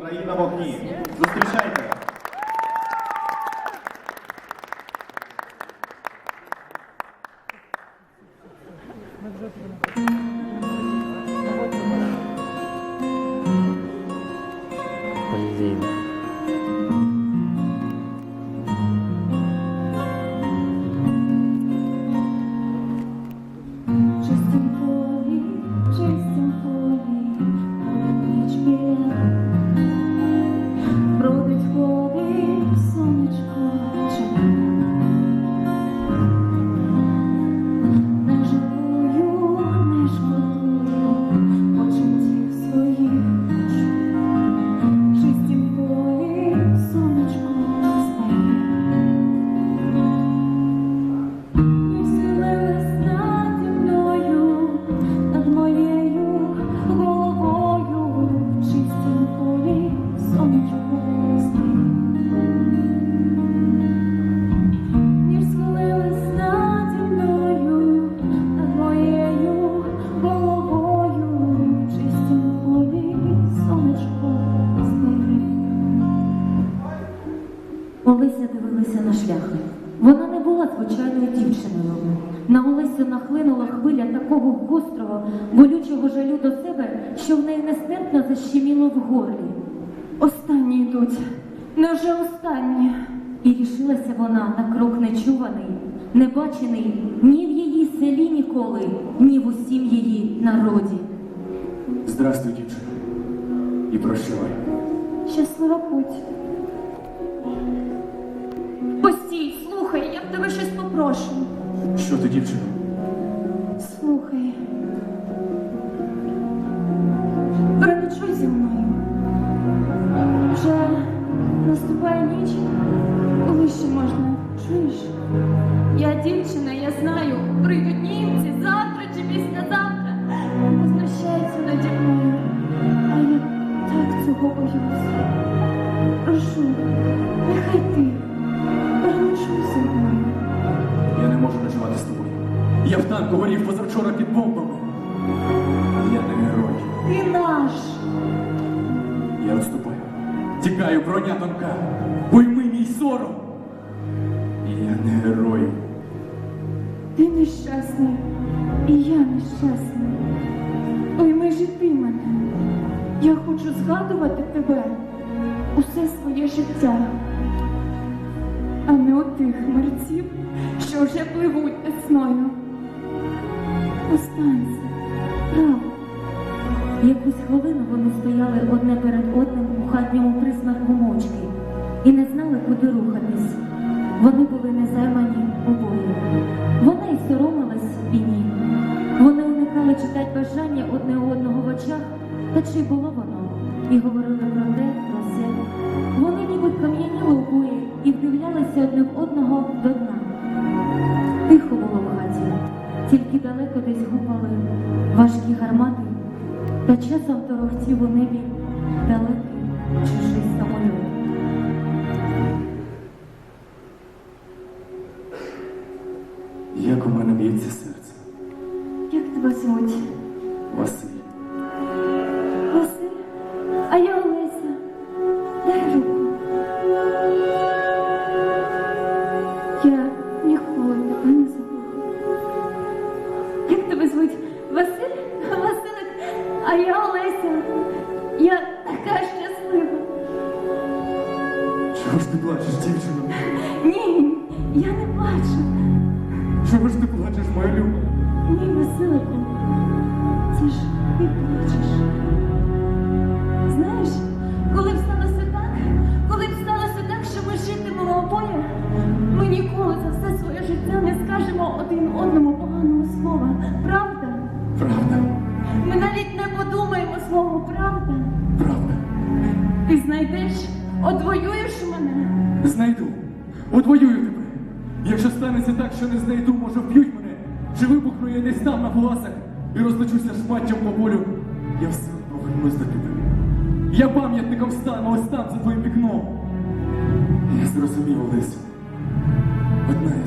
Країна вогні. Зустрічайте. Блін. Олеся на шляхи. Вона не була звичайною дівчиною. На Олесю нахлинула хвиля такого гострого, болючого жалю до себе, що в неї нестерпно защеміло в горлі. Останні йдуть. Невже останні? І рішилася вона на крок нечуваний, небачений ні в її селі ніколи, ні в усім її народі. Здрастуй, дівчина. І прощавай. Щаслива путь. Постій, слухай, я в тебе щось попрошу. Що ти, дівчина? Слухай. В горів позавчора під бомбами. Я не герой. Ти наш. Я відступаю. Тікаю, броня тонка. Пойми мій сором. Я не герой. Ти нещасний, і я нещасний. Ой, ми ж ти мене. Я хочу згадувати тебе усе своє життя, а не отих мерців, що вже пливуть весною. Останься, правда. Якусь хвилину вони стояли одне перед одним у хатньому присмерку мовчки і не знали, куди рухатись. Вони були незаймані обоє. Вона й соромилась і ні. Вони уникали читати бажання одне одного в очах, та чи було воно? І говорили про те, про се. Вони ніби кам'яніли обоє і вдивлялися одне в одного далеко десь гупали важкі гармати, та часом торохтів у небі далекий чужий самоліт. Як у мене б'ється серце. Як тебе звуть? Василь. Василь? Олеся. Я така щаслива. Чого ж ти плачеш, дівчина? Ні, я не плачу. Чого ж ти плачеш, моя люба? Ні, Василику. Це ж ти плачеш. Знаєш, коли б сталося так, коли б сталося так, що ми житимемо обоє, ми ніколи за все своє життя не скажемо один одному знайдеш, одвоюєш мене. Знайду. Одвоюю тебе. Якщо станеться так, що не знайду, може вб'ють мене, чи вибухну я десь там на волосах і розлечуся шматтям по полю, я все одно вернусь до тебе. Я пам'ятником стану ось там за твоїм вікном. Я зрозумів, Олесю. Одна є